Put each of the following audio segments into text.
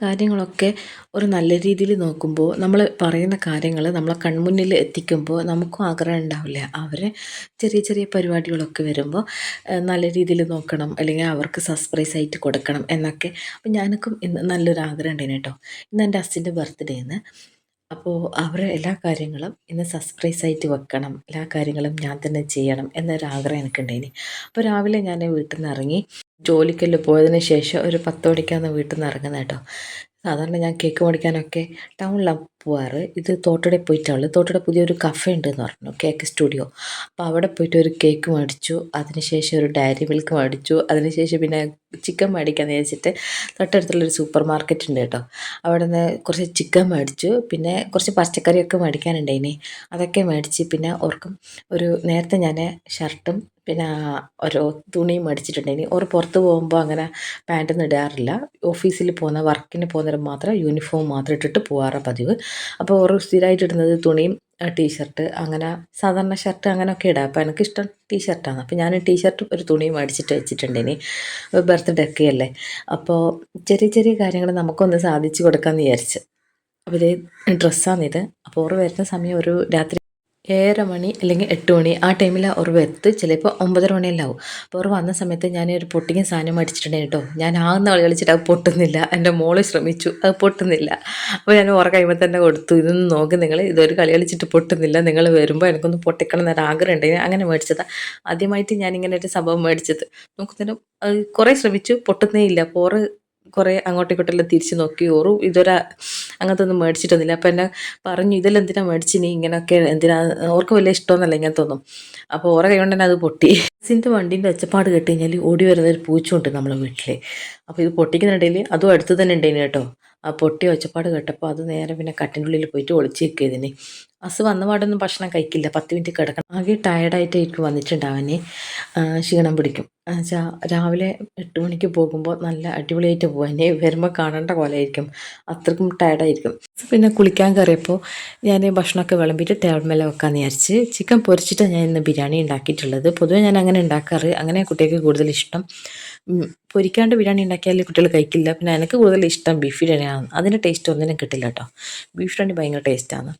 കാര്യങ്ങളൊക്കെ ഒരു നല്ല രീതിയിൽ നോക്കുമ്പോൾ നമ്മൾ പറയുന്ന കാര്യങ്ങൾ നമ്മളെ കൺമുന്നിൽ എത്തിക്കുമ്പോൾ നമുക്കും ആഗ്രഹം ഉണ്ടാവില്ല. അവരെ ചെറിയ ചെറിയ പരിപാടികളൊക്കെ വരുമ്പോൾ നല്ല രീതിയിൽ നോക്കണം അല്ലെങ്കിൽ അവർക്ക് സർപ്രൈസ് ആയിട്ട് കൊടുക്കണം എന്നൊക്കെ. അപ്പോൾ ഞാനൊക്കെ ഇന്ന് നല്ലൊരു ആഗ്രഹം ഉണ്ടായിരുന്നു കേട്ടോ ഇന്ന് എന്റെ അച്ഛന്റെ ആണ് അപ്പോൾ അവരെ എല്ലാ കാര്യങ്ങളും ഇന്ന് സർപ്രൈസ് ആയിട്ട് വെക്കണം. എല്ലാ കാര്യങ്ങളും ഞാൻ തന്നെ ചെയ്യണം എന്നൊരാഗ്രഹം എനിക്കുണ്ടായിനി. അപ്പോൾ രാവിലെ ഞാൻ വീട്ടിൽ നിന്ന് ഇറങ്ങി ജോലിക്കെല്ലാം പോയതിന് ശേഷം ഒരു പത്ത് മണിക്കാണ് വീട്ടിൽ നിന്ന് ഇറങ്ങുന്നത് കേട്ടോ. സാധാരണ ഞാൻ കേക്ക് മേടിക്കാനൊക്കെ ടൗണിലാണ് പോവാറ്. ഇത് തോട്ടടെ പോയിട്ടാണ്. തോട്ടടെ പുതിയൊരു കഫേ ഉണ്ടെന്ന് പറഞ്ഞു. കേക്ക് സ്റ്റുഡിയോ അപ്പോൾ അവിടെ പോയിട്ട് ഒരു കേക്ക് മേടിച്ചു. അതിനുശേഷം ഒരു ഡയറി മിൽക്ക് മേടിച്ചു. അതിനുശേഷം പിന്നെ ചിക്കൻ മേടിക്കാമെന്ന് വിചാരിച്ചിട്ട് തൊട്ടടുത്തുള്ളൊരു സൂപ്പർ മാർക്കറ്റ് ഉണ്ട് കേട്ടോ. അവിടെ നിന്ന് കുറച്ച് ചിക്കൻ മേടിച്ചു. പിന്നെ കുറച്ച് പച്ചക്കറിയൊക്കെ മേടിക്കാനുണ്ടായിനി. അതൊക്കെ മേടിച്ച് പിന്നെ ഓർക്കും ഒരു നേരത്തെ ഞാൻ ഷർട്ടും പിന്നെ ഓരോ തുണിയും മേടിച്ചിട്ടുണ്ടായിനി. ഓർ പുറത്ത് പോകുമ്പോൾ അങ്ങനെ പാന്റൊന്നും ഇടാറില്ല. ഓഫീസിൽ പോകുന്ന വർക്കിന് പോകുന്നവർ മാത്രം യൂണിഫോം മാത്രം ഇട്ടിട്ട് പോകാറാണ് പതിവ്. അപ്പോൾ ഓരോ സ്ഥിരമായിട്ട് ഇടുന്നത് തുണിയും ടീഷർട്ട് അങ്ങനെ സാധാരണ ഷർട്ട് അങ്ങനെയൊക്കെ ഇടാം. അപ്പോൾ എനിക്കിഷ്ടം ടീഷർട്ടാണ്. അപ്പോൾ ഞാൻ ടീഷർട്ടും ഒരു തുണിയും മേടിച്ചിട്ട് വെച്ചിട്ടുണ്ട് ഇനി. ബർത്ത്ഡേ ഒക്കെ അല്ലേ? അപ്പോൾ ചെറിയ ചെറിയ കാര്യങ്ങൾ നമുക്കൊന്ന് സാധിച്ചു കൊടുക്കാമെന്ന് വിചാരിച്ച്. അപ്പോൾ ഇത് ഡ്രസ്സാണിത്. അപ്പോൾ ഓർ വരുന്ന സമയം ഒരു രാത്രി ഏഴര മണി അല്ലെങ്കിൽ എട്ട് മണി ആ ടൈമിൽ ഉറവ് എത്ത്. ചിലപ്പോൾ ഒമ്പതര മണിയെല്ലാം ആവും. അപ്പോൾ ഉറവ് വന്ന സമയത്ത് ഞാൻ ഒരു പൊട്ടിങ്ങ സാധനം അടിച്ചിട്ടുണ്ടായിരുന്നു കേട്ടോ. ഞാൻ ആകുന്ന കളി കളിച്ചിട്ട് അത് പൊട്ടുന്നില്ല. എന്റെ മോൾ ശ്രമിച്ചു. അത് പൊട്ടുന്നില്ല. അപ്പോൾ ഞാൻ ഉറ കഴിയുമ്പോൾ തന്നെ കൊടുത്തു. ഇതൊന്ന് നോക്കി നിങ്ങൾ ഇതൊരു കളി കളിച്ചിട്ട് പൊട്ടുന്നില്ല. നിങ്ങൾ വരുമ്പോൾ എനിക്കൊന്ന് പൊട്ടിക്കണം എന്നൊരു ആഗ്രഹം ഉണ്ടായിരുന്നു അങ്ങനെ മേടിച്ചതാണ് ആദ്യമായിട്ട് ഞാൻ ഇങ്ങനെ ഒരു സംഭവം മേടിച്ചത്. നോക്കുന്നതിനും കുറേ ശ്രമിച്ചു. പൊട്ടുന്നേ ഇല്ല. അപ്പോൾ ഓറ് കുറേ അങ്ങോട്ടും ഇങ്ങോട്ടെല്ലാം തിരിച്ച് നോക്കി. ഓറും ഇതൊരു അങ്ങനത്തെ ഒന്നും മേടിച്ചിട്ടൊന്നുമില്ല. അപ്പം എന്നെ പറഞ്ഞു ഇതെല്ലാം എന്തിനാ മേടിച്ചിനി ഇങ്ങനെയൊക്കെ എന്തിനാ? ഓർക്ക് വലിയ ഇഷ്ടമൊന്നുമല്ല ഇങ്ങനത്തെ തോന്നും. അപ്പോൾ ഓരോ കൈ കൊണ്ട് തന്നെ അത് പൊട്ടി. സിന്റെ വണ്ടീന്റെ ഒച്ചപ്പാട് കേട്ട് കഴിഞ്ഞാൽ ഓടി വരുന്ന ഒരു പൂച്ചുണ്ട് നമ്മളെ വീട്ടിൽ അപ്പോൾ ഇത് പൊട്ടിക്കുന്നുണ്ടെങ്കിൽ അതും അടുത്ത് തന്നെ ഉണ്ടായിന് കേട്ടോ. ആ പൊട്ടി ഒച്ചപ്പാട് കേട്ടപ്പോൾ അത് നേരെ പിന്നെ കട്ടിന്റെ ഉള്ളിൽ പോയിട്ട് ഒളിച്ച് വെക്കിയതിന് അസ് വന്ന പാടൊന്നും ഭക്ഷണം കഴിക്കില്ല. പത്ത് മിനിറ്റ് കിടക്കണം. ആകെ ടയർഡായിട്ടായിരിക്കും വന്നിട്ടുണ്ടാവനെ ക്ഷീണം പിടിക്കും. എന്നുവെച്ചാൽ രാവിലെ എട്ട് മണിക്ക് പോകുമ്പോൾ നല്ല അടിപൊളിയായിട്ട് പോകാൻ വരുമ്പോൾ കാണേണ്ട പോലെയായിരിക്കും അത്രക്കും ടയർഡായിരിക്കും പിന്നെ കുളിക്കാൻ കയറിയപ്പോൾ ഞാൻ ഭക്ഷണമൊക്കെ വിളമ്പിയിട്ട് ടേബിൾ മേലെ വെക്കാമെന്ന് വിചാരിച്ച് ചിക്കൻ പൊരിച്ചിട്ടാണ് ഞാൻ ഇന്ന് ബിരിയാണി ഉണ്ടാക്കിയിട്ടുള്ളത്. പൊതുവേ ഞാൻ അങ്ങനെ ഉണ്ടാക്കാറ്. അങ്ങനെ കുട്ടികൾക്ക് കൂടുതൽ ഇഷ്ടം. പൊരിക്കാണ്ട് ബിരിയാണി ഉണ്ടാക്കിയാൽ കുട്ടികൾ കഴിക്കില്ല. പിന്നെ എനിക്ക് കൂടുതൽ ഇഷ്ടം ബീഫ് ബിരിയാണിയാണ്. അതിന്റെ ടേസ്റ്റ് ഒന്നിനും കിട്ടില്ല കേട്ടോ ബീഫ് ബിരിയാണി ഭയങ്കര ടേസ്റ്റാണ്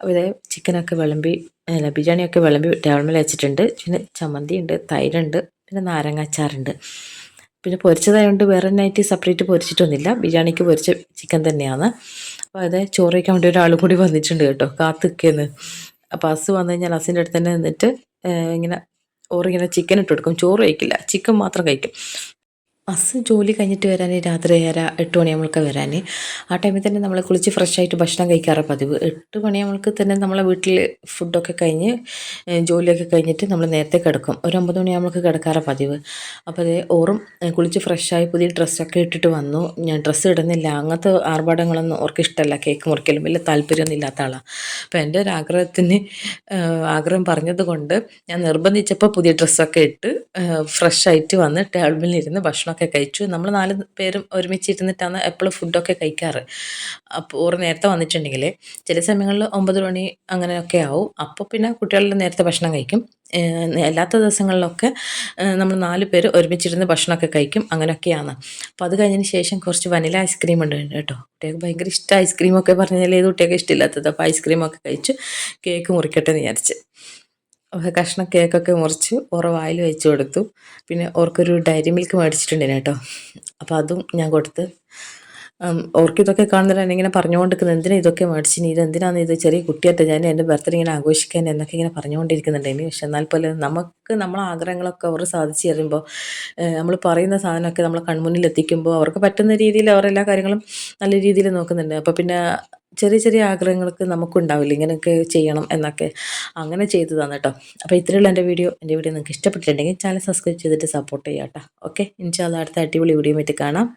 അപ്പോൾ ഇതേ ചിക്കനൊക്കെ വിളമ്പി അല്ല ബിരിയാണിയൊക്കെ വിളമ്പി ടേബിൾ മേൽ വെച്ചിട്ടുണ്ട്. പിന്നെ ചമ്മന്തി ഉണ്ട് തൈരുണ്ട് പിന്നെ നാരങ്ങ അച്ചാറുണ്ട്. പിന്നെ പൊരിച്ചതായതുകൊണ്ട് വേറെ നൈറ്റ് സെപ്പറേറ്റ് പൊരിച്ചിട്ടൊന്നുമില്ല. ബിരിയാണിക്ക് പൊരിച്ച ചിക്കൻ തന്നെയാണ്. അപ്പോൾ അതെ ചോറ് വയ്ക്കാൻ വേണ്ടി ഒരാൾ കൂടി വന്നിട്ടുണ്ട് കേട്ടോ കാത്തു നിൽക്കുന്നു അപ്പോൾ അസ് വന്നു കഴിഞ്ഞാൽ അസിന്റെ അടുത്ത് തന്നെ നിന്നിട്ട് ഇങ്ങനെ ഓറിങ്ങനെ ചിക്കൻ ഇട്ട് കൊടുക്കും. ചോറ് കഴിക്കില്ല ചിക്കൻ മാത്രം കഴിക്കും. അസ് ജോലി കഴിഞ്ഞിട്ട് വരാൻ രാത്രി ഏഴര എട്ട് മണിയാകുമ്പോഴൊക്കെ വരാൻ ആ ടൈമിൽ തന്നെ നമ്മൾ കുളിച്ച് ഫ്രഷ് ആയിട്ട് ഭക്ഷണം കഴിക്കാറ് പതിവ്. എട്ട് മണിയാകുമ്പോഴേക്ക് തന്നെ നമ്മളെ വീട്ടിൽ ഫുഡൊക്കെ കഴിഞ്ഞ് ജോലിയൊക്കെ കഴിഞ്ഞിട്ട് നമ്മൾ നേരത്തെ കിടക്കും. ഒരു ഒമ്പത് മണിയാകുമ്പോഴേക്ക് കിടക്കാറ് പതിവ്. അപ്പോൾ അതേ ഓറും കുളിച്ച് ഫ്രഷായി പുതിയ ഡ്രസ്സൊക്കെ ഇട്ടിട്ട് വന്നു. ഞാൻ ഡ്രസ്സ് ഇടുന്നില്ല. അങ്ങനത്തെ ആർഭാടങ്ങളൊന്നും ഓർക്ക് ഇഷ്ടമല്ല കേക്ക് മുറിക്കലും വലിയ താല്പര്യമൊന്നും ഇല്ലാത്ത ആളാണ് അപ്പോൾ എന്റെ ഒരു ആഗ്രഹത്തിന് ആഗ്രഹം പറഞ്ഞതുകൊണ്ട് ഞാൻ നിർബന്ധിച്ചപ്പോൾ പുതിയ ഡ്രസ്സൊക്കെ ഇട്ട് ഫ്രഷായിട്ട് വന്ന് ടേബിളിലിരുന്ന് ഭക്ഷണമൊക്കെ ഭക്ഷണമൊക്കെ കഴിച്ചു. നമ്മൾ നാല് പേരും ഒരുമിച്ചിരുന്നിട്ടാണ് എപ്പോഴും ഫുഡൊക്കെ കഴിക്കാറ്. അപ്പോൾ ഓർ നേരത്തെ വന്നിട്ടുണ്ടെങ്കിൽ ചില സമയങ്ങളിൽ ഒമ്പത് മണി അങ്ങനെയൊക്കെ ആവും. അപ്പോൾ പിന്നെ കുട്ടികളെല്ലാം നേരത്തെ ഭക്ഷണം കഴിക്കും. അല്ലാത്ത ദിവസങ്ങളിലൊക്കെ നമ്മൾ നാല് പേര് ഒരുമിച്ചിരുന്ന് ഭക്ഷണമൊക്കെ കഴിക്കും. അങ്ങനെയൊക്കെയാണ്. അപ്പോൾ അത് കഴിഞ്ഞതിന് ശേഷം കുറച്ച് വനില ഐസ്ക്രീം ഉണ്ട് കേട്ടോ. കുട്ടികൾക്ക് ഭയങ്കര ഇഷ്ടം ഐസ്ക്രീമൊക്കെ പറഞ്ഞാൽ ഏത് കുട്ടികൾക്ക് ഇഷ്ടമില്ലാത്തത്. അപ്പോൾ ഐസ്ക്രീമൊക്കെ കഴിച്ച് കേക്ക് മുറിക്കട്ടെ എന്ന് വിചാരിച്ച്. കഷ്ണം കേക്കൊക്കെ മുറിച്ച് ഓറ വായിൽ വെച്ച് കൊടുത്തു. പിന്നെ ഓർക്കൊരു ഡയറി മിൽക്ക് മേടിച്ചിട്ടുണ്ടേനെ കേട്ടോ. അപ്പോൾ അതും ഞാൻ കൊടുത്ത്. ഓർക്ക് ഇതൊക്കെ കാണുന്നില്ല ഇങ്ങനെ പറഞ്ഞുകൊണ്ടിരിക്കുന്നത്. എന്തിനാ ഇതൊക്കെ മേടിച്ചിനി ഇത് എന്തിനാന്ന് ഇത് ചെറിയ കുട്ടിയായിട്ട് ഞാൻ എന്റെ ബർത്ത്ഡേ ഇങ്ങനെ ആഘോഷിക്കാൻ എന്നൊക്കെ ഇങ്ങനെ പറഞ്ഞുകൊണ്ടിരിക്കുന്നുണ്ടായിരുന്നു പക്ഷെ എന്നാൽ പോലെ നമുക്ക് നമ്മളെ ആഗ്രഹങ്ങളൊക്കെ അവർ സാധിച്ചു തരുമ്പോൾ നമ്മൾ പറയുന്ന സാധനമൊക്കെ നമ്മളെ കൺമുന്നിൽ എത്തിക്കുമ്പോൾ അവർക്ക് പറ്റുന്ന രീതിയിൽ അവർ എല്ലാ കാര്യങ്ങളും നല്ല രീതിയിൽ നോക്കുന്നുണ്ട്. അപ്പോൾ പിന്നെ ചെറിയ ചെറിയ ആഗ്രഹങ്ങൾക്ക് നമുക്കുണ്ടാവില്ല. ഇങ്ങനെയൊക്കെ ചെയ്യണം എന്നൊക്കെ അങ്ങനെ ചെയ്തു കേട്ടോ. അപ്പോൾ ഇത്രയുള്ള എന്റെ വീഡിയോ. എന്റെ വീഡിയോ നിങ്ങൾക്ക് ഇഷ്ടപ്പെട്ടിട്ടുണ്ടെങ്കിൽ ചാനൽ സബ്സ്ക്രൈബ് ചെയ്തിട്ട് സപ്പോർട്ട് ചെയ്യാം കേട്ടോ. ഓക്കെ? ഇൻഷാല്ല അടുത്ത അടിപൊളി വീഡിയോ കാണാം.